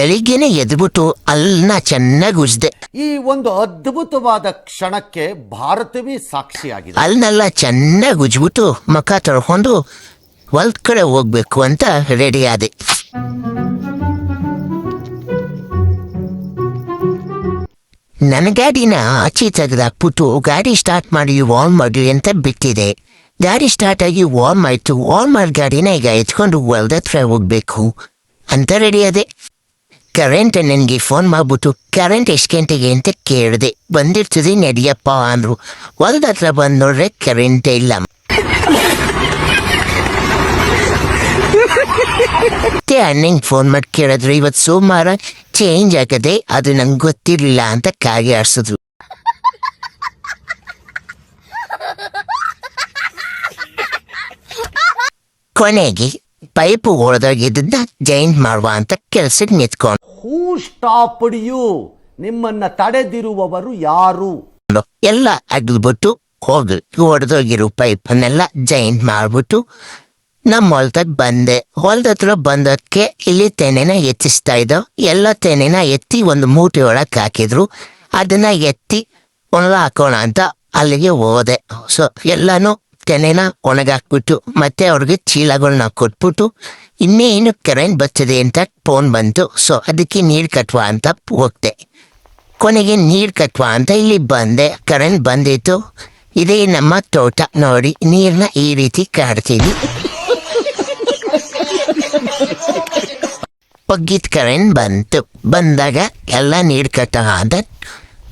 ಬೆಳಿಗ್ಗೆನೆ ಎದ್ಬಿಟ್ಟು ಅಲ್ಲನ್ನ ಚೆನ್ನಾಗಿ ಉಜ್ದೆ. ಈ ಒಂದು ಅದ್ಭುತವಾದ ಕ್ಷಣಕ್ಕೆ ಭಾರತವೇ ಸಾಕ್ಷಿಯಾಗಿದೆ. ಅಲ್ನೆಲ್ಲ ಚೆನ್ನಾಗಿ ಉಜ್ಬಿಟ್ಟು ಮುಖ ತೊಳ್ಕೊಂಡು ಹೊಲ್ದ ಕಡೆ ಹೋಗ್ಬೇಕು ಅಂತ ರೆಡಿ ಆದೆ. ನನ್ನ ಗಾಡಿನ ಆಚೆ ತೆಗೆದಾಕ್ಬಿಟ್ಟು ಗಾಡಿ ಸ್ಟಾರ್ಟ್ ಮಾಡಿ ವಾರ್ಮ್ ಮಾಡಿ ಅಂತ ಬಿಟ್ಟಿದೆ. ಗಾಡಿ ಸ್ಟಾರ್ಟ್ ಆಗಿ ವಾರ್ಮ್ ಆಯ್ತು. ವಾರ್ಮ್ ಮಾಡಿ ಗಾಡಿನ ಈಗ ಎತ್ಕೊಂಡು ಹೊಲ್ದ ಹತ್ರ ಹೋಗ್ಬೇಕು ಅಂತ ರೆಡಿ ಆದೆ. ಕರೆಂಟ್ ನನಗೆ ಫೋನ್ ಮಾಡಿಬಿಟ್ಟು ಕರೆಂಟ್ ಎಷ್ಟು ಗಂಟೆಗೆ ಅಂತ ಕೇಳಿದೆ. ಬಂದಿರ್ತದೆ ನಡಿಯಪ್ಪ ಅಂದರು. ಹೊಲ್ದ ಹತ್ರ ಬಂದು ನೋಡ್ರೆ ಕರೆಂಟೇ ಇಲ್ಲ. ಮತ್ತೆ ಅಣ್ಣಂಗೆ ಫೋನ್ ಮಾಡಿ ಕೇಳಿದ್ರು, ಇವತ್ತು ಸೋಮವಾರ ಚೇಂಜ್ ಆಗದೆ, ಅದು ನಂಗೆ ಗೊತ್ತಿರಲಿಲ್ಲ ಅಂತ ಕಾಗೆ ಆಡ್ಸಿದ್ರು. ಕೊನೆಗೆ ಪೈಪ್ ಹೊಡೆದೋಗಿದ್ದನ್ನ ಜೈಂಟ್ ಮಾಡುವ ಅಂತ ಕೆಲ್ಸಕ್ಕೆ ನಿಂತ್ಕೊಂಡು ಹೂ ಸ್ಟಾಪ್ಡ್ ಯು ನಿಮ್ಮನ್ನ ತಡೆದಿರುವವರು ಯಾರು? ಎಲ್ಲ ಅಗ್ಲ್ಬಿಟ್ಟು ಹೋಗಿ ಪೈಪ್ ಪೈಪನ್ನೆಲ್ಲ ಜೈಂಟ್ ಮಾಡ್ಬಿಟ್ಟು ನಮ್ಮ ಹೊಲ್ದಾಗ ಬಂದೆ. ಹೊಲ್ದ ಹತ್ರ ಬಂದಕ್ಕೆ ಇಲ್ಲಿ ತೆನೆನ ಎತ್ತಿಸ್ತಾ ಇದ್ದೋ. ಎಲ್ಲ ತೆನೆನ ಎತ್ತಿ ಒಂದು ಮೂಟೆ ಒಳಗೆ ಹಾಕಿದ್ರು. ಅದನ್ನ ಎತ್ತಿ ಒಣಗ ಹಾಕೋಣ ಅಂತ ಅಲ್ಲಿಗೆ ಹೋದೆ. ಸೊ ಎಲ್ಲಾನು ತೆನೆನ ಒಣಗಾಕ್ಬಿಟ್ಟು ಮತ್ತೆ ಅವ್ರಿಗೆ ಚೀಲಗಳನ್ನ ಕೊಟ್ಬಿಟ್ಟು ಇನ್ನೇನು ಕರೆಂಟ್ ಬರ್ತದೆ ಅಂತ ಫೋನ್ ಬಂತು. ಸೊ, ಅದಕ್ಕೆ ನೀರು ಕಟ್ಟುವ ಅಂತ ಹೋಗ್ದೆ. ಕೊನೆಗೆ ನೀರು ಕಟ್ಟುವ ಅಂತ ಇಲ್ಲಿ ಬಂದೆ. ಕರೆಂಟ್ ಬಂದಿತ್ತು. ಇದೇ ನಮ್ಮ ತೋಟ. ನೋಡಿ ನೀರನ್ನ ಈ ರೀತಿ ಕಾಡ್ತೀವಿ. ಒಗ್ಗಿದ ಕರೆಂಟ್ ಬಂತು. ಬಂದಾಗ ಎಲ್ಲ ನೀರು ಕಟ್ಟ ಆದ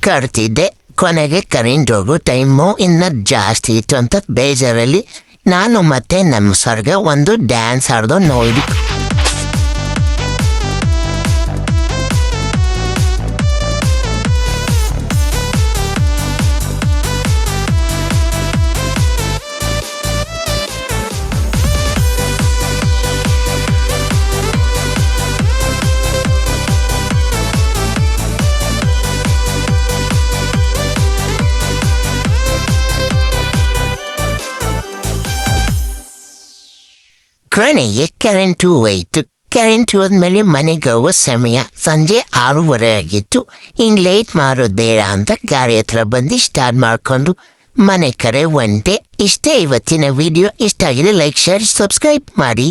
ಕಟ್ತಿದ್ದೆ ಕೊನೆಗೆ ಕರೆಂಟ್ ಹೋಗೋ ಟೈಮು ಇನ್ನ ಜಾಸ್ತಿ ಇತ್ತು ಅಂತ ಬೇಜಾರಲ್ಲಿ. ನಾನು ಮತ್ತೆ ನಮ್ಮ ಸರ್ಗೆ ಒಂದು ಡ್ಯಾನ್ಸ್ ಆಡ್ದು ನೋಡಿ ಕೊನೆಗೆ ಕರೆಂಟು ಹೋಯ್ತು ಕರೆಂಟ್ ಹೋದ್ಮೇಲೆ ಮನೆಗೆ ಹೋಗೋ ಸಮಯ ಸಂಜೆ ಆರೂವರೆ ಆಗಿತ್ತು. ಇನ್ನು ಲೇಟ್ ಮಾಡೋದು ಬೇಡ ಅಂತ ಗಾಡಿ ಹತ್ರ ಬಂದು ಸ್ಟಾರ್ಟ್ ಮಾಡ್ಕೊಂಡು ಮನೆ ಕರೆ ಒಂಟೆ. ಇಷ್ಟೇ ಇವತ್ತಿನ ವಿಡಿಯೋ ಇಷ್ಟ ಆಗಿದೆ ಲೈಕ್ ಶೇರ್ ಸಬ್ಸ್ಕ್ರೈಬ್ ಮಾಡಿ.